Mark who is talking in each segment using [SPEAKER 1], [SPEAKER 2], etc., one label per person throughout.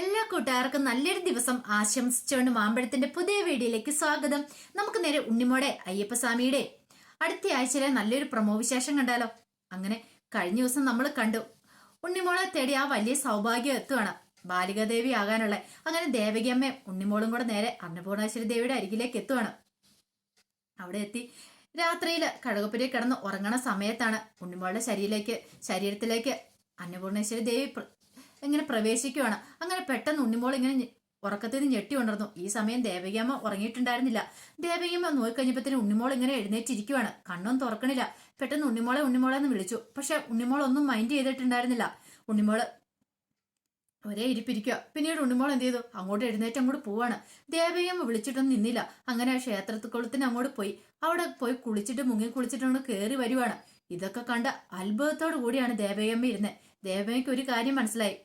[SPEAKER 1] എല്ലാ കൂട്ടുകാർക്കും നല്ലൊരു ദിവസം ആശംസിച്ചുകൊണ്ട് മാമ്പഴത്തിന്റെ പുതിയ വീഡിയോയിലേക്ക് സ്വാഗതം. നമുക്ക് നേരെ ഉണ്ണിമോടെ അയ്യപ്പസ്വാമിയുടെ അടുത്ത ആഴ്ചയിലെ നല്ലൊരു പ്രമോ വിശേഷം കണ്ടാലോ? അങ്ങനെ കഴിഞ്ഞ ദിവസം നമ്മൾ കണ്ടു. ഉണ്ണിമോളെ തേടി ആ വലിയ സൗഭാഗ്യം എത്തുവാണ്. ബാലികാദേവി ആകാനുള്ള അങ്ങനെ ദേവകിയമ്മയും ഉണ്ണിമോളും കൂടെ നേരെ അന്നപൂർണേശ്വരി ദേവിയുടെ അരികിലേക്ക് എത്തുവാണ്. അവിടെ എത്തി രാത്രിയിൽ കടകപ്പുരയിൽ കിടന്ന് ഉറങ്ങണ സമയത്താണ് ഉണ്ണിമോളുടെ ശരീരത്തിലേക്ക് ശരീരത്തിലേക്ക് അന്നപൂർണേശ്വരി ദേവി ഇങ്ങനെ പ്രവേശിക്കുവാണ്. അങ്ങനെ പെട്ടെന്ന് ഉണ്ണിമോൾ ഇങ്ങനെ ഉറക്കത്തിൽ നിന്ന് ഞെട്ടി ഉണർന്നു. ഈ സമയം ദേവകിയമ്മ ഉറങ്ങിയിട്ടുണ്ടായിരുന്നില്ല. ദേവകിയമ്മ നോക്കിക്കഴിഞ്ഞപ്പത്തിന് ഉണ്ണിമോൾ ഇങ്ങനെ എഴുന്നേറ്റിരിക്കുവാണ്. കണ്ണൊന്നും തുറക്കണില്ല. പെട്ടെന്ന് ഉണ്ണിമോളെ ഉണ്ണിമോളെ എന്ന് വിളിച്ചു. പക്ഷെ ഉണ്ണിമോൾ ഒന്നും മൈൻഡ് ചെയ്തിട്ടുണ്ടായിരുന്നില്ല. ഉണ്ണിമോൾ ഒരേ ഇരിപ്പിരിക്കുക പിന്നീട് ഉണ്ണിമോൾ എന്ത് ചെയ്തു? അങ്ങോട്ട് എഴുന്നേറ്റ് അങ്ങോട്ട് പോവാണ്. ദേവയമ്മ വിളിച്ചിട്ടൊന്നും നിന്നില്ല. അങ്ങനെ ആ ക്ഷേത്രത്തുക്കുളത്തിന് അങ്ങോട്ട് പോയി. അവിടെ പോയി കുളിച്ചിട്ട് മുങ്ങി കുളിച്ചിട്ട് അങ്ങോട്ട് കയറി വരുവാണ്. ഇതൊക്കെ കണ്ട അത്ഭുതത്തോടു കൂടിയാണ് ദേവയമ്മ ഇരുന്നത് ദേവയ്ക്ക് ഒരു കാര്യം മനസ്സിലായി.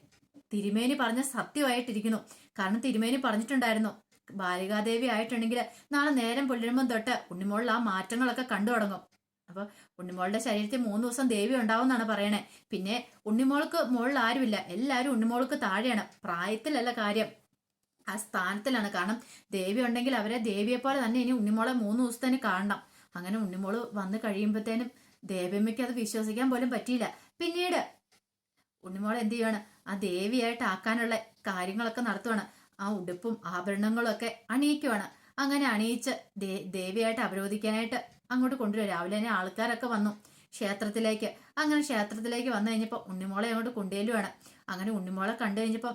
[SPEAKER 1] തിരുമേനി പറഞ്ഞ സത്യമായിട്ടിരിക്കുന്നു. കാരണം തിരുമേനി പറഞ്ഞിട്ടുണ്ടായിരുന്നു ബാലികാദേവി ആയിട്ടുണ്ടെങ്കിൽ നാളെ നേരം പുലരുമ്പം തൊട്ട് ഉണ്ണിമോളിൽ ആ മാറ്റങ്ങളൊക്കെ കണ്ടു തുടങ്ങും. അപ്പൊ ഉണ്ണിമോളുടെ ശരീരത്തിൽ മൂന്ന് ദിവസം ദേവി ഉണ്ടാവുമെന്നാണ് പറയണേ. പിന്നെ ഉണ്ണിമോൾക്ക് മുകളിൽ ആരുമില്ല എല്ലാവരും ഉണ്ണിമോൾക്ക് താഴെയാണ്. പ്രായത്തിലല്ല കാര്യം ആ സ്ഥാനത്തിലാണ്. കാരണം ദേവി ഉണ്ടെങ്കിൽ അവരെ ദേവിയെ പോലെ തന്നെ ഇനി ഉണ്ണിമോളെ മൂന്ന് ദിവസത്തേന് കാണണം. അങ്ങനെ ഉണ്ണിമോൾ വന്ന് കഴിയുമ്പോഴത്തേനും ദേവിയമ്മയ്ക്ക് അത് വിശ്വസിക്കാൻ പോലും പറ്റിയില്ല. പിന്നീട് ഉണ്ണിമോൾ എന്ത് ചെയ്യാണ്? ആ ദേവിയായിട്ട് ആക്കാനുള്ള കാര്യങ്ങളൊക്കെ നടത്തുവാണ്. ആ ഉടുപ്പും ആഭരണങ്ങളും ഒക്കെ അണിയിക്കുവാണ്. അങ്ങനെ അണിയിച്ച് ദേ ദേവിയായിട്ട് അവരോധിക്കാനായിട്ട് അങ്ങോട്ട് കൊണ്ടുവരും. രാവിലെ തന്നെ ആൾക്കാരൊക്കെ വന്നു ക്ഷേത്രത്തിലേക്ക്. അങ്ങനെ ക്ഷേത്രത്തിലേക്ക് വന്നു കഴിഞ്ഞപ്പോൾ ഉണ്ണിമോളെ അങ്ങോട്ട് കൊണ്ടുചെല്ലുവാണ് അങ്ങനെ ഉണ്ണിമോളെ കണ്ടു കഴിഞ്ഞപ്പോൾ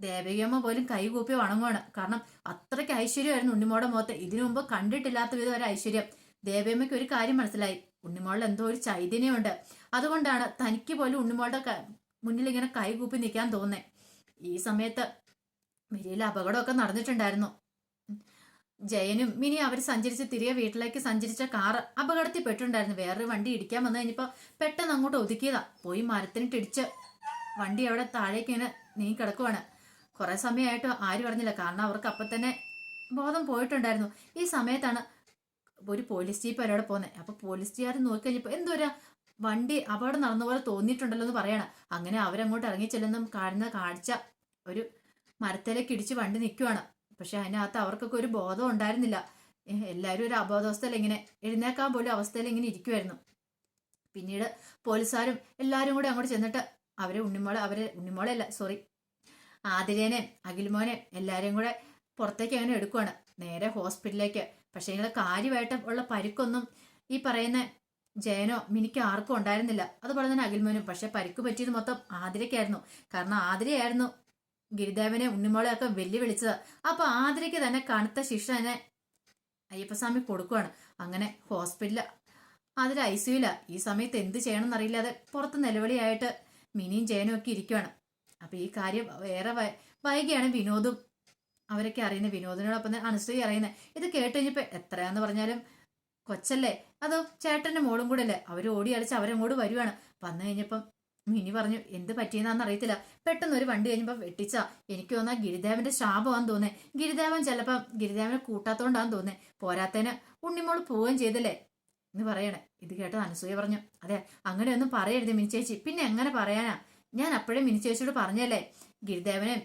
[SPEAKER 1] ദേവികമ്മ പോലും കൈകൂപ്പി വണങ്ങുവാണ്. കാരണം അത്രയ്ക്ക് ഐശ്വര്യമായിരുന്നു ഉണ്ണിമോളുടെ മുഖത്ത്. ഇതിനു മുമ്പ് കണ്ടിട്ടില്ലാത്ത വിധം ഒരു ഐശ്വര്യം. ദേവിയമ്മയ്ക്ക് ഒരു കാര്യം മനസ്സിലായി. ഉണ്ണിമോളിൽ എന്തോ ഒരു ചൈതന്യമുണ്ട്. അതുകൊണ്ടാണ് തനിക്ക് പോലും ഉണ്ണിമോളുടെ മുന്നിൽ ഇങ്ങനെ കൈകൂപ്പി നിൽക്കാൻ തോന്നേ ഈ സമയത്ത് മിനിയിൽ അപകടമൊക്കെ നടന്നിട്ടുണ്ടായിരുന്നു. ജയനും മിനി അവർ സഞ്ചരിച്ച് തിരികെ വീട്ടിലേക്ക് സഞ്ചരിച്ച കാറ് അപകടത്തിൽ പെട്ടുണ്ടായിരുന്നു വേറൊരു വണ്ടി ഇടിക്കാൻ വന്നു കഴിഞ്ഞപ്പോൾ പെട്ടെന്ന് അങ്ങോട്ട് ഒതുക്കിയതാ. പോയി മരത്തിനിട്ടിടിച്ച് വണ്ടി അവിടെ താഴേക്ക് ഇങ്ങനെ നീങ്ങി കിടക്കുവാണ്. കുറെ സമയമായിട്ട് ആരും അറിഞ്ഞില്ല കാരണം അവർക്ക് അപ്പം തന്നെ ബോധം പോയിട്ടുണ്ടായിരുന്നു. ഈ സമയത്താണ് ഒരു പോലീസ് ജീപ്പ് അവരോട് പോകുന്നത് അപ്പൊ പോലീസ് ജീപ്പ് നോക്കി കഴിഞ്ഞപ്പോൾ എന്തോരാ വണ്ടി അപകടം നടന്ന പോലെ തോന്നിയിട്ടുണ്ടല്ലോ എന്ന് പറയണം. അങ്ങനെ അവരങ്ങോട്ട് ഇറങ്ങി ചെല്ലുന്ന കാണുന്ന കാഴ്ച ഒരു മരത്തിലേക്ക് ഇടിച്ച് വണ്ടി നിൽക്കുവാണ് പക്ഷെ അതിനകത്ത് അവർക്കൊക്കെ ഒരു ബോധം ഉണ്ടായിരുന്നില്ല. എല്ലാവരും ഒരു അബോധാവസ്ഥയിൽ ഇങ്ങനെ എഴുന്നേക്കാൻ പോലും അവസ്ഥയിൽ ഇങ്ങനെ ഇരിക്കുമായിരുന്നു പിന്നീട് പോലീസുകാരും എല്ലാവരും കൂടെ അങ്ങോട്ട് ചെന്നിട്ട് അവരെ ഉണ്ണിമോളെ അവരെ ഉണ്ണിമോളെ അല്ല സോറി ആതിരേനെയും അഖിൽമോനെയും എല്ലാവരെയും കൂടെ പുറത്തേക്ക് അങ്ങനെ എടുക്കുവാണ്. നേരെ ഹോസ്പിറ്റലിലേക്ക്. പക്ഷേ ഇങ്ങനെ കാര്യമായിട്ട് ഉള്ള പരിക്കൊന്നും ഈ പറയുന്ന ജയനോ മിനിക്ക് ആർക്കും ഉണ്ടായിരുന്നില്ല. അതുപോലെ തന്നെ അഖിൽമോനും. പക്ഷെ പരിക്ക് പറ്റിയത് മൊത്തം ആതിരയ്ക്കായിരുന്നു. കാരണം ആതിരയായിരുന്നു ഗിരിദേവനെ ഉണ്ണിമോളെ ഒക്കെ വെല്ലുവിളിച്ചത്. അപ്പൊ ആതിരയ്ക്ക് തന്നെ കണുത്ത ശിക്ഷ തന്നെ അയ്യപ്പസ്വാമി കൊടുക്കുവാണ്. അങ്ങനെ ഹോസ്പിറ്റലിൽ ആതിര ഐ സിയുല ഈ സമയത്ത് എന്ത് ചെയ്യണം എന്നറിയില്ലാതെ പുറത്ത് നിലവിളിയായിട്ട് മിനിയും ജയനും ഒക്കെ ഇരിക്കുവാണ്. അപ്പൊ ഈ കാര്യം വേറെ വൈകിയാണ് വിനോദും അവരൊക്കെ അറിയുന്ന വിനോദിനോടൊപ്പം തന്നെ അനുശ്രീ അറിയുന്നത്. ഇത് കേട്ട് കഴിഞ്ഞപ്പോൾ എത്രയാന്ന് പറഞ്ഞാലും കൊച്ചല്ലേ? അതോ ചേട്ടന്റെ മോളും കൂടെ അല്ലേ? അവർ ഓടി അടിച്ച് അവരങ്ങോട്ട് വരുവാണ്. വന്നു കഴിഞ്ഞപ്പം മിനി പറഞ്ഞു എന്ത് പറ്റിയെന്നാന്ന് അറിയത്തില്ല. പെട്ടെന്ന് ഒരു വണ്ടി കഴിഞ്ഞപ്പോൾ വെട്ടിച്ച. എനിക്ക് തോന്നാ ഗിരിദേവന്റെ ശാപമാന്ന് തോന്നേ. ഗിരിദേവൻ ചിലപ്പം ഗിരിദേവനെ കൂട്ടാത്തോണ്ടാന്ന് തോന്നേ. പോരാത്തേന് ഉണ്ണിമോൾ പോവുകയും ചെയ്തല്ലേ? എന്ന് പറയണേ. ഇത് കേട്ടത് അനസൂയ പറഞ്ഞു. അതെ അങ്ങനെയൊന്നും പറയരുത് മിനി ചേച്ചി. പിന്നെ എങ്ങനെ പറയാനാ? ഞാൻ അപ്പോഴേ മിനി ചേച്ചിയോട് പറഞ്ഞല്ലേ? ഗിരിദേവനെ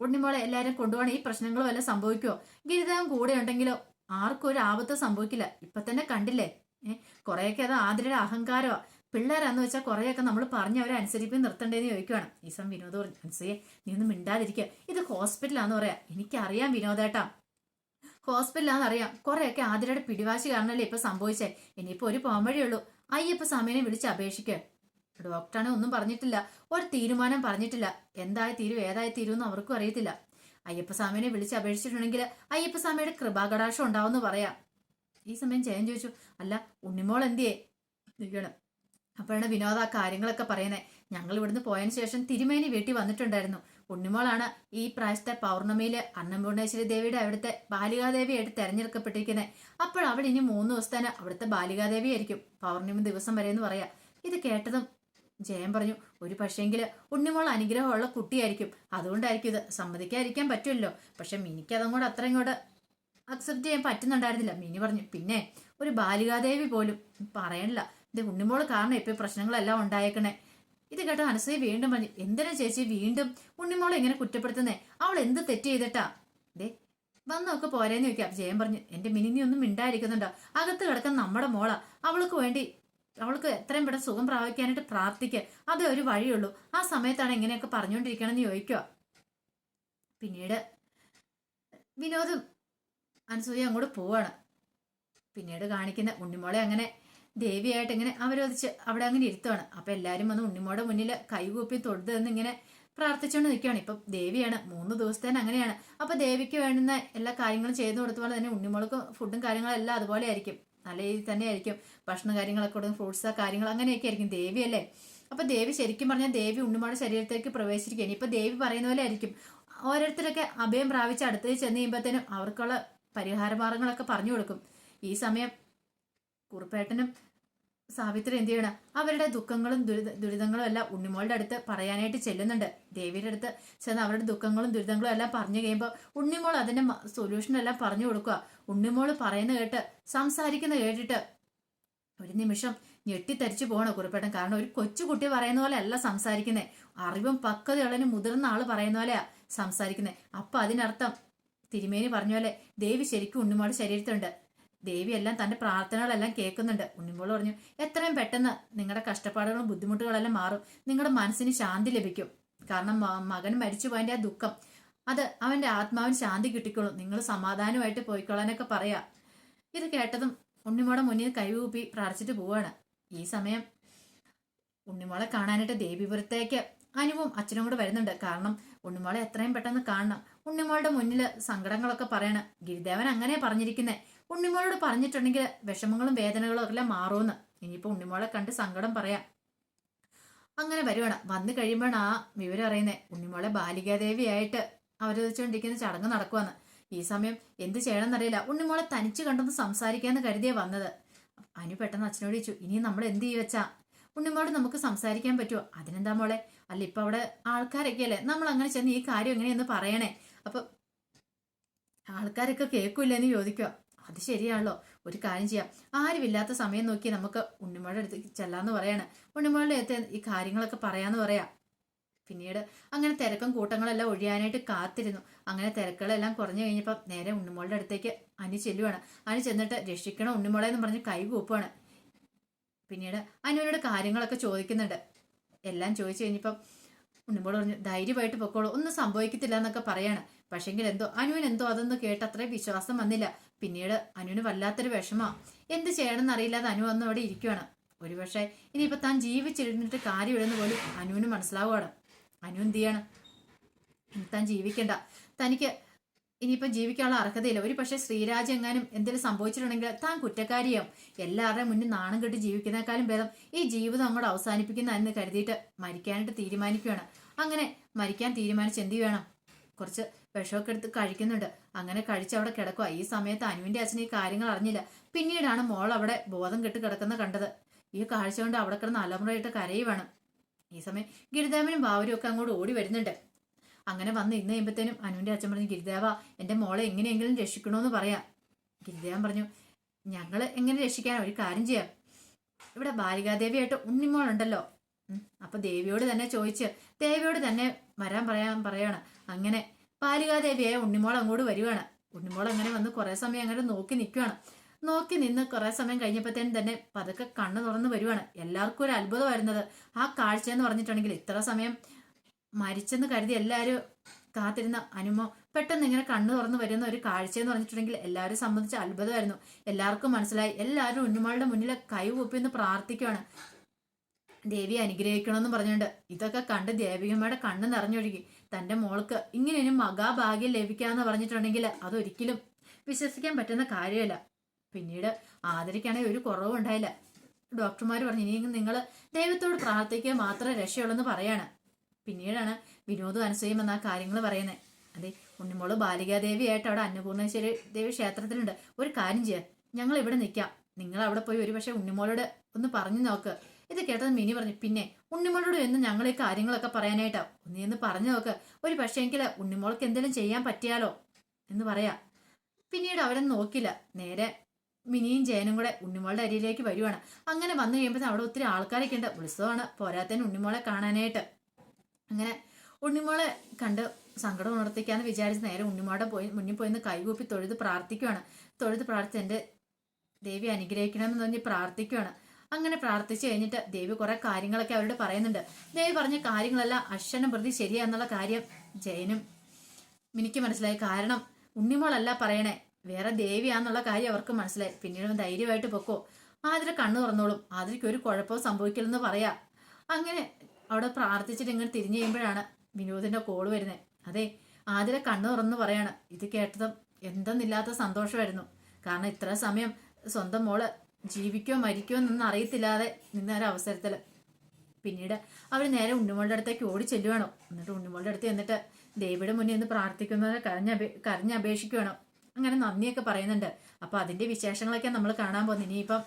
[SPEAKER 1] ഉണ്ണിമോളെ എല്ലാരും കൊണ്ടുപോകണം. ഈ പ്രശ്നങ്ങളും വല്ല സംഭവിക്കുമോ ഗിരിതാവും കൂടെ ഉണ്ടെങ്കിലോ ആർക്കും ഒരു ആപത്ത് സംഭവിക്കില്ല. ഇപ്പൊ തന്നെ കണ്ടില്ലേ? ഏഹ് കുറെയൊക്കെ അത് ആതിരയുടെ അഹങ്കാരമാ പിള്ളേരാന്ന് വെച്ചാൽ കുറെയൊക്കെ നമ്മൾ പറഞ്ഞ് അവരെ അനുസരിപ്പിച്ച് നിർത്തണ്ടേന്ന് ചോദിക്കുവാണ്. ഈസം വിനോദ് പറഞ്ഞു അനുസരിയെ നീ ഒന്നും മിണ്ടാതിരിക്കുക. ഇത് ഹോസ്പിറ്റലാന്ന് പറയാ. എനിക്കറിയാം വിനോദേട്ടാ. ഹോസ്പിറ്റലാന്ന് അറിയാം. കുറെയൊക്കെ ആതിരയുടെ പിടിവാശി കാരണല്ലേ ഇപ്പൊ സംഭവിച്ചേ. ഇനിയിപ്പോ ഒരു പോംവഴിയുള്ളൂ അയ്യപ്പ സമയനെ വിളിച്ച് അപേക്ഷിക്കുക ഡോക്ടറാണ് ഒന്നും പറഞ്ഞിട്ടില്ല. ഒരു തീരുമാനം പറഞ്ഞിട്ടില്ല. എന്തായ തീരും ഏതായ തീരുമെന്ന് അവർക്കും അറിയത്തില്ല. അയ്യപ്പസ്വാമിനെ വിളിച്ച് അപേക്ഷിച്ചിട്ടുണ്ടെങ്കിൽ അയ്യപ്പസ്വാമിയുടെ കൃപാകടാക്ഷം ഉണ്ടാവുമെന്ന് പറയാം. ഈ സമയം ജയൻ ചോദിച്ചു അല്ല ഉണ്ണിമോൾ എന്തിയേ? നിൽക്കണം അപ്പോഴാണ് വിനോദ ആ കാര്യങ്ങളൊക്കെ പറയുന്നത് ഞങ്ങൾ ഇവിടുന്ന് പോയതിനു ശേഷം തിരുമേനി വീട്ടിൽ വന്നിട്ടുണ്ടായിരുന്നു. ഉണ്ണിമോളാണ് ഈ പ്രാവശ്യത്തെ പൗർണമിയിൽ അന്നപൂർണേശ്വരി ദേവിയുടെ അവിടുത്തെ ബാലികാദേവിയായിട്ട് തെരഞ്ഞെടുക്കപ്പെട്ടിരിക്കുന്നത് അപ്പോൾ അവിടെ ഇനി മൂന്ന് ദിവസത്തേന് അവിടുത്തെ ബാലികാദേവി ആയിരിക്കും പൗർണമി ദിവസം വരെ എന്ന് പറയാം. ഇത് കേട്ടതും ജയൻ പറഞ്ഞു ഒരു പക്ഷേങ്കിൽ ഉണ്ണിമോൾ അനുഗ്രഹമുള്ള കുട്ടിയായിരിക്കും. അതുകൊണ്ടായിരിക്കും ഇത്. സമ്മതിക്കാതിരിക്കാൻ പറ്റുമല്ലോ. പക്ഷെ മിനിക്ക് അതും കൂടെ അത്ര ഇങ്ങോട്ട് അക്സെപ്റ്റ് ചെയ്യാൻ പറ്റുന്നുണ്ടായിരുന്നില്ല. മിനി പറഞ്ഞു പിന്നെ ഒരു ബാലികാദേവി പോലും പറയണില്ല. ഇത് ഉണ്ണിമോൾ കാരണം ഇപ്പൊ പ്രശ്നങ്ങളെല്ലാം ഉണ്ടായേക്കണേ. ഇത് കേട്ട അനസൂയ വീണ്ടും പറഞ്ഞു എന്തിനാ ചേച്ചി വീണ്ടും ഉണ്ണിമോൾ ഇങ്ങനെ കുറ്റപ്പെടുത്തുന്നേ? അവൾ എന്ത് തെറ്റ് ചെയ്തിട്ടാ? ദേ വന്നൊക്കെ പോരേന്ന് ചോദിക്കാം. ജയൻ പറഞ്ഞു എന്റെ മിനിനി ഒന്നും മിണ്ടായിരിക്കുന്നുണ്ടോ അകത്ത് കിടക്കാൻ നമ്മുടെ മോളാ. അവൾക്ക് വേണ്ടി അവൾക്ക് എത്രയും പെട്ടെന്ന് സുഖം പ്രാപിക്കാനായിട്ട് പ്രാർത്ഥിക്കുക അതേ ഒരു വഴിയുള്ളൂ. ആ സമയത്താണ് ഇങ്ങനെയൊക്കെ പറഞ്ഞുകൊണ്ടിരിക്കണമെന്ന് ചോദിക്കുക. പിന്നീട് വിനോദും അനസൂയ അങ്ങോട്ട് പോവാണ്. പിന്നീട് കാണിക്കുന്ന ഉണ്ണിമോളെ അങ്ങനെ ദേവിയായിട്ട് ഇങ്ങനെ അവരോധിച്ച് അവിടെ അങ്ങനെ ഇരുത്തുവാണ്. അപ്പൊ എല്ലാവരും വന്ന് ഉണ്ണിമോടെ മുന്നിൽ കൈകൂപ്പി തൊഴുത് എന്ന് ഇങ്ങനെ പ്രാർത്ഥിച്ചുകൊണ്ട് നിൽക്കുകയാണ്. ഇപ്പം ദേവിയാണ്. മൂന്ന് ദിവസത്തേന് അങ്ങനെയാണ്. അപ്പൊ ദേവിക്ക് വേണ്ടുന്ന എല്ലാ കാര്യങ്ങളും ചെയ്തു കൊടുത്ത പോലെ തന്നെ ഉണ്ണിമോൾക്ക് ഫുഡും കാര്യങ്ങളും എല്ലാം അതുപോലെ ആയിരിക്കും. നല്ല രീതിയിൽ തന്നെ ആയിരിക്കും ഭക്ഷണ കാര്യങ്ങളൊക്കെ കൊടുക്കും ഫ്രൂട്ട്സ് കാര്യങ്ങൾ അങ്ങനെയൊക്കെ ആയിരിക്കും. ദേവി അല്ലേ? അപ്പൊ ദേവി ശരിക്കും പറഞ്ഞാൽ ദേവി ഉണ്ണിമാട് ശരീരത്തേക്ക് പ്രവേശിക്കുകയാണ്. ഇപ്പൊ ദേവി പറയുന്ന പോലെ ആയിരിക്കും. ഓരോരുത്തരൊക്കെ അഭയം പ്രാപിച്ച് അടുത്ത് ചെന്ന് കഴിയുമ്പോഴത്തേനും അവർക്കുള്ള പരിഹാര മാർഗങ്ങളൊക്കെ പറഞ്ഞു കൊടുക്കും. ഈ സമയം കുറുപ്പേട്ടനും സാവിത്രി എന്ത് ചെയ്യണം? അവരുടെ ദുഃഖങ്ങളും ദുരിത ദുരിതങ്ങളും എല്ലാം ഉണ്ണിമോളുടെ അടുത്ത് പറയാനായിട്ട് ചെല്ലുന്നുണ്ട്. ദേവിയുടെ അടുത്ത് ചെന്ന് അവരുടെ ദുഃഖങ്ങളും ദുരിതങ്ങളും എല്ലാം പറഞ്ഞു കഴിയുമ്പോൾ ഉണ്ണിമോൾ അതിന്റെ സൊല്യൂഷൻ എല്ലാം പറഞ്ഞു കൊടുക്കുക. ഉണ്ണിമോൾ പറയുന്ന കേട്ട് സംസാരിക്കുന്ന കേട്ടിട്ട് ഒരു നിമിഷം ഞെട്ടിത്തരിച്ചു പോകണം കുറിപ്പേട്ടൻ. കാരണം ഒരു കൊച്ചുകുട്ടി പറയുന്ന പോലെ അല്ല സംസാരിക്കുന്നത് അറിവും പക്വതയുള്ളതിന് മുതിർന്ന ആൾ പറയുന്ന പോലെയാ സംസാരിക്കുന്നത് അപ്പൊ അതിനർത്ഥം തിരുമേനി പറഞ്ഞ പോലെ ദേവി ശരിക്കും ഉണ്ണിമോളുടെ ശരീരത്തുണ്ട് ദേവി എല്ലാം തന്റെ പ്രാർത്ഥനകളെല്ലാം കേൾക്കുന്നുണ്ട്. ഉണ്ണിമോൾ പറഞ്ഞു എത്രയും പെട്ടെന്ന് നിങ്ങളുടെ കഷ്ടപ്പാടുകളും ബുദ്ധിമുട്ടുകളെല്ലാം മാറും. നിങ്ങളുടെ മനസ്സിന് ശാന്തി ലഭിക്കും. കാരണം മകൻ മരിച്ചു പോയതിന്റെ ആ ദുഃഖം അത് അവന്റെ ആത്മാവിന് ശാന്തി കിട്ടിക്കോളും. നിങ്ങൾ സമാധാനമായിട്ട് പോയിക്കൊള്ളാനൊക്കെ പറയാ. ഇത് കേട്ടതും ഉണ്ണിമോടെ മുന്നിൽ കൈകൂപ്പി പ്രാർത്ഥിച്ചിട്ട് പോവാണ്. ഈ സമയം ഉണ്ണിമോളെ കാണാനായിട്ട് ദേവിപുരത്തേക്ക് അനുവും അച്ഛനും കൂടെ വരുന്നുണ്ട്. കാരണം ഉണ്ണിമോളെ എത്രയും പെട്ടെന്ന് കാണണം. ഉണ്ണിമോളുടെ മുന്നിൽ സങ്കടങ്ങളൊക്കെ പറയണം. ഗിരിദേവൻ അങ്ങനെ പറഞ്ഞിരിക്കുന്നേ. ഉണ്ണിമോളോട് പറഞ്ഞിട്ടുണ്ടെങ്കിൽ വിഷമങ്ങളും വേദനകളും എല്ലാം മാറുമെന്ന്. ഇനിയിപ്പോൾ ഉണ്ണിമോളെ കണ്ട് സങ്കടം പറയാം. അങ്ങനെ വരുവാണ്. വന്നു കഴിയുമ്പോഴാണ് ആ വിവരം അറിയുന്നത് ഉണ്ണിമോളെ ബാലികാദേവിയായിട്ട് അവരോധിച്ചുകൊണ്ടിരിക്കുന്ന ചടങ്ങ് നടക്കുവാന്ന് ഈ സമയം എന്ത് ചെയ്യണമെന്നറിയില്ല. ഉണ്ണിമോളെ തനിച്ച് കണ്ടൊന്ന് സംസാരിക്കാന്ന് കരുതിയേ വന്നത്. അനു പെട്ടെന്ന് അച്ഛനോട് ചോദിച്ചു ഇനി നമ്മൾ എന്ത് ചെയ്യ വെച്ചാ ഉണ്ണിമോളോട് നമുക്ക് സംസാരിക്കാൻ പറ്റുമോ അതിനെന്താ മോളെ? അല്ല ഇപ്പൊ അവിടെ ആൾക്കാരൊക്കെ അല്ലേ നമ്മൾ അങ്ങനെ ചെന്ന് ഈ കാര്യം എങ്ങനെയെന്ന് പറയണേ? അപ്പൊ ആൾക്കാരൊക്കെ കേൾക്കൂലെന്ന് ചോദിക്കുക അത് ശരിയാണല്ലോ. ഒരു കാര്യം ചെയ്യാം. ആരുമില്ലാത്ത സമയം നോക്കി നമുക്ക് ഉണ്ണിമോളുടെ അടുത്ത് ചെല്ലാന്ന് പറയാണ്. ഉണ്ണിമോളുടെ അടുത്ത് ഈ കാര്യങ്ങളൊക്കെ പറയാന്ന് പറയാം. പിന്നീട് അങ്ങനെ തിരക്കും കൂട്ടങ്ങളെല്ലാം ഒഴിയാനായിട്ട് കാത്തിരുന്നു. അങ്ങനെ തിരക്കുകളെല്ലാം കുറഞ്ഞു കഴിഞ്ഞപ്പോൾ നേരെ ഉണ്ണിമോളുടെ അടുത്തേക്ക് അനു ചെല്ലുവാണ്. അനു ചെന്നിട്ട് രക്ഷിക്കണം ഉണ്ണിമോളെ എന്ന് പറഞ്ഞ് കൈ കൂപ്പാണ് പിന്നീട് അനുവിനോട് കാര്യങ്ങളൊക്കെ ചോദിക്കുന്നുണ്ട്. എല്ലാം ചോദിച്ചു കഴിഞ്ഞപ്പം ഉണ്ണിമോൾ പറഞ്ഞു ധൈര്യമായിട്ട് പൊക്കോളൂ. ഒന്നും സംഭവിക്കത്തില്ല എന്നൊക്കെ പറയാണ്. പക്ഷെങ്കിൽ എന്തോ അനുവിന് എന്തോ അതൊന്നും അത്രയും വിശ്വാസം വന്നില്ല. പിന്നീട് അനുവിന് വല്ലാത്തൊരു വിഷമാ. എന്ത് ചെയ്യണമെന്ന് അറിയില്ലാതെ അനു വന്ന് അവിടെ ഇരിക്കുവാണ്. ഒരുപക്ഷെ ഇനിയിപ്പോ താൻ ജീവിച്ചിരുന്നിട്ട് കാര്യമില്ലെന്ന് പോലും അനുവിന് മനസ്സിലാവുകയാണ്. അനു എന്ത് ചെയ്യാണ് താൻ ജീവിക്കണ്ട. തനിക്ക് ഇനിയിപ്പം ജീവിക്കാനുള്ള അർഹതയില്ല. ഒരു പക്ഷേ ശ്രീരാജ് എങ്ങാനും എന്തെങ്കിലും സംഭവിച്ചിട്ടുണ്ടെങ്കിൽ താൻ കുറ്റക്കാരിയാവും. എല്ലാവരുടെയും മുന്നിൽ നാണം കെട്ട് ജീവിക്കുന്നേക്കാളും ഭേദം ഈ ജീവിതം അങ്ങോട്ട് അവസാനിപ്പിക്കുന്ന എന്ന് കരുതിയിട്ട് മരിക്കാനായിട്ട് തീരുമാനിക്കുകയാണ് അങ്ങനെ മരിക്കാൻ തീരുമാനിച്ച് എന്ത് വേണം കുറച്ച് വിഷമൊക്കെ എടുത്ത് കഴിക്കുന്നുണ്ട്. അങ്ങനെ കഴിച്ച് അവിടെ കിടക്കുക ഈ സമയത്ത് അനുവിന്റെ അച്ഛൻ ഈ കാര്യങ്ങൾ അറിഞ്ഞില്ല. പിന്നീടാണ് മോൾ അവിടെ ബോധം കെട്ട് കിടക്കുന്ന കണ്ടത്. ഈ കാഴ്ച കൊണ്ട് അവിടെ കിടന്ന് അലമുറയിട്ട് കരയുവാണ്. ഈ സമയം ഗിരിദേവനും ബാവരും ഒക്കെ അങ്ങോട്ട് ഓടി വരുന്നുണ്ട്. അങ്ങനെ വന്ന് ഇന്ന് കഴിയുമ്പോഴത്തേനും അനുവിന്റെ അച്ഛൻ പറഞ്ഞു ഗിരിദേവ എന്റെ മോളെ എങ്ങനെയെങ്കിലും രക്ഷിക്കണമെന്ന് പറയാം. ഗിരിദേവൻ പറഞ്ഞു ഞങ്ങൾ എങ്ങനെ രക്ഷിക്കാൻ ഒരു കാര്യം ചെയ്യാം. ഇവിടെ ബാലികാദേവിയായിട്ട് ഉണ്ണിമോളുണ്ടല്ലോ. അപ്പൊ ദേവിയോട് തന്നെ ചോദിച്ച് ദേവിയോട് തന്നെ വരാൻ പറയാൻ പറയാണ്. അങ്ങനെ ബാലികാദേവിയെ ഉണ്ണിമോൾ അങ്ങോട്ട് വരുവാണ്. ഉണ്ണിമോൾ അങ്ങനെ വന്ന് കുറെ സമയം അങ്ങനെ നോക്കി നിൽക്കുകയാണ് നോക്കി നിന്ന് കുറെ സമയം കഴിഞ്ഞപ്പോഴത്തേനും തന്നെ പതുക്കെ കണ്ണ് തുറന്ന് വരുവാണ്. എല്ലാവർക്കും ഒരു അത്ഭുതം വരുന്നത് ആ കാഴ്ച എന്ന് പറഞ്ഞിട്ടുണ്ടെങ്കിൽ ഇത്ര സമയം മരിച്ചെന്ന് കരുതി എല്ലാവരും കാത്തിരുന്ന അനുമോ പെട്ടെന്ന് ഇങ്ങനെ കണ്ണു തുറന്നു വരുന്ന ഒരു കാഴ്ച എന്ന് പറഞ്ഞിട്ടുണ്ടെങ്കിൽ എല്ലാവരും സംബന്ധിച്ച് അത്ഭുതമായിരുന്നു. എല്ലാവർക്കും മനസ്സിലായി. എല്ലാവരും ഉണ്ണിമോളുടെ മുന്നിൽ കൈ കൂപ്പിന്ന് പ്രാർത്ഥിക്കുവാണ്. ദേവി അനുഗ്രഹിക്കണമെന്ന് പറഞ്ഞുകൊണ്ട് ഇതൊക്കെ കണ്ട് ദേവികമ്മയുടെ കണ്ണ് നിറഞ്ഞൊഴുകി. തന്റെ മോൾക്ക് ഇങ്ങനെ ഒരു മഹാഭാഗ്യം ലഭിക്കാന്ന് പറഞ്ഞിട്ടുണ്ടെങ്കിൽ അതൊരിക്കലും വിശ്വസിക്കാൻ പറ്റുന്ന കാര്യമല്ല. പിന്നീട് ആദരിക്കാണെങ്കിൽ ഒരു കുറവും ഉണ്ടായില്ല. ഡോക്ടർമാർ പറഞ്ഞു ഇനി നിങ്ങൾ ദൈവത്തോട് പ്രാർത്ഥിക്കുക മാത്രമേ രക്ഷയുള്ളൂ എന്ന് പറയാണ്. പിന്നീടാണ് വിനോദ അനുസയം എന്ന കാര്യങ്ങൾ പറയുന്നത് അതെ ഉണ്ണിമോൾ ബാലികാദേവിയായിട്ട് അവിടെ അന്നപൂർണേശ്വരി ദേവി ക്ഷേത്രത്തിലുണ്ട്. ഒരു കാര്യം ചെയ്യാം. ഞങ്ങൾ ഇവിടെ നിൽക്കാം നിങ്ങൾ അവിടെ പോയി ഒരു പക്ഷേ ഉണ്ണിമോളോട് ഒന്ന് പറഞ്ഞു നോക്ക്. ഇത് കേട്ടത് മിനി പറഞ്ഞു പിന്നെ ഉണ്ണിമോളോട് എന്ന് ഞങ്ങൾ ഈ കാര്യങ്ങളൊക്കെ പറയാനായിട്ടാ. ഒന്നി എന്ന് പറഞ്ഞു നോക്ക്. ഒരു പക്ഷേങ്കിൽ ഉണ്ണിമോൾക്ക് എന്തെങ്കിലും ചെയ്യാൻ പറ്റിയാലോ? എന്ന് പറയാ. പിന്നീട് അവരെ നോക്കില്ല. നേരെ മിനിയും ജയനും കൂടെ ഉണ്ണിമോളുടെ അരിയിലേക്ക് വരുവാണ്. അങ്ങനെ വന്നു കഴിയുമ്പോൾ അവിടെ ഒത്തിരി ആൾക്കാരൊക്കെ ഉണ്ട്. ഉത്സവമാണ്. പോരാത്തതിന് ഉണ്ണിമോളെ കാണാനായിട്ട്. അങ്ങനെ ഉണ്ണിമോളെ കണ്ട് സങ്കടം ഉണർത്തിക്കാന്ന് വിചാരിച്ച് നേരെ ഉണ്ണിമോടെ പോയി മുന്നിൽ പോയിന്ന് കൈകൂപ്പി തൊഴുത് പ്രാർത്ഥിക്കുവാണ്. തൊഴുത് പ്രാർത്ഥിച്ച് എന്റെ ദേവി അനുഗ്രഹിക്കണമെന്ന് പറഞ്ഞ് പ്രാർത്ഥിക്കുവാണ്. അങ്ങനെ പ്രാർത്ഥിച്ചു കഴിഞ്ഞിട്ട് ദേവി കുറെ കാര്യങ്ങളൊക്കെ അവരോട് പറയുന്നുണ്ട്. ദേവി പറഞ്ഞ കാര്യങ്ങളെല്ലാം അശ്വനും പ്രതി ശരിയാന്നുള്ള കാര്യം ജയനും മിനിക്ക് മനസ്സിലായി. കാരണം ഉണ്ണിമോളല്ല പറയണേ വേറെ ദേവിയാന്നുള്ള കാര്യം അവർക്ക് മനസ്സിലായി. പിന്നീട് ധൈര്യമായിട്ട് പൊക്കോ. ആതിര കണ്ണു തുറന്നോളും. ആതിരയ്ക്ക് ഒരു കുഴപ്പവും സംഭവിക്കില്ലെന്ന് പറയാ. അങ്ങനെ അവിടെ പ്രാർത്ഥിച്ചിട്ട് ഇങ്ങനെ തിരിഞ്ഞു കഴിയുമ്പോഴാണ് വിനോദിന്റെ കോൾ വരുന്നത് അതെ ആതിര കണ്ണു തുറന്ന് പറയാണ്. ഇത് കേട്ടതും എന്തെന്നില്ലാത്ത സന്തോഷമായിരുന്നു. കാരണം ഇത്ര സമയം സ്വന്തം മോൾ ജീവിക്കോ മരിക്കോ എന്നൊന്നും അറിയത്തില്ലാതെ നിന്ന ഒരു അവസരത്തിൽ പിന്നീട് അവർ നേരെ ഉണ്ണിമോളുടെ അടുത്തേക്ക് ഓടി ചെല്ലുവാണോ. എന്നിട്ട് ഉണ്ണിമോളുടെ അടുത്ത് എന്നിട്ട് ദേവിയുടെ മുന്നിൽ നിന്ന് പ്രാർത്ഥിക്കുന്നവരെ കരഞ്ഞപേ കരഞ്ഞപേക്ഷിക്കുവാണോ അങ്ങനെ നന്ദിയൊക്കെ പറയുന്നുണ്ട്. അപ്പൊ അതിന്റെ വിശേഷങ്ങളൊക്കെ നമ്മൾ കാണാൻ പോകുന്നു. ഇനിയിപ്പം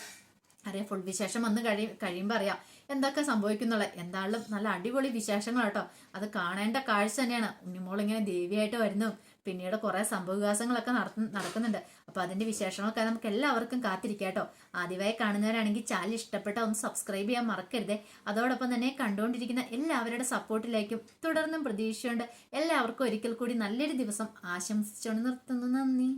[SPEAKER 1] അറിയാം ഫുൾ വിശേഷം വന്ന് കഴി കഴിയുമ്പോൾ അറിയാം എന്തൊക്കെ സംഭവിക്കുന്നുള്ള എന്തായാലും നല്ല അടിപൊളി വിശേഷങ്ങൾ കേട്ടോ അത് കാണേണ്ട കാഴ്ച തന്നെയാണ്. ഉണ്ണിമോൾ ഇങ്ങനെ ദേവിയായിട്ട് വരുന്നു. പിന്നീട് കുറെ സംഭവവികാസങ്ങളൊക്കെ നടത്തു നടക്കുന്നുണ്ട്. അപ്പൊ അതിന്റെ വിശേഷങ്ങളൊക്കെ നമുക്ക് എല്ലാവർക്കും കാത്തിരിക്കാം കേട്ടോ. ആദ്യമായി കാണുന്നവരാണെങ്കിൽ ചാനൽ ഇഷ്ടപ്പെട്ട ഒന്ന് സബ്സ്ക്രൈബ് ചെയ്യാൻ മറക്കരുത്. അതോടൊപ്പം തന്നെ കണ്ടുകൊണ്ടിരിക്കുന്ന എല്ലാവരുടെ സപ്പോർട്ടിലേക്കും തുടർന്നും പ്രതീക്ഷയുണ്ട്. എല്ലാവർക്കും ഒരിക്കൽ കൂടി നല്ലൊരു ദിവസം ആശംസിച്ചുകൊണ്ട് നിർത്തുന്നു. നന്ദി.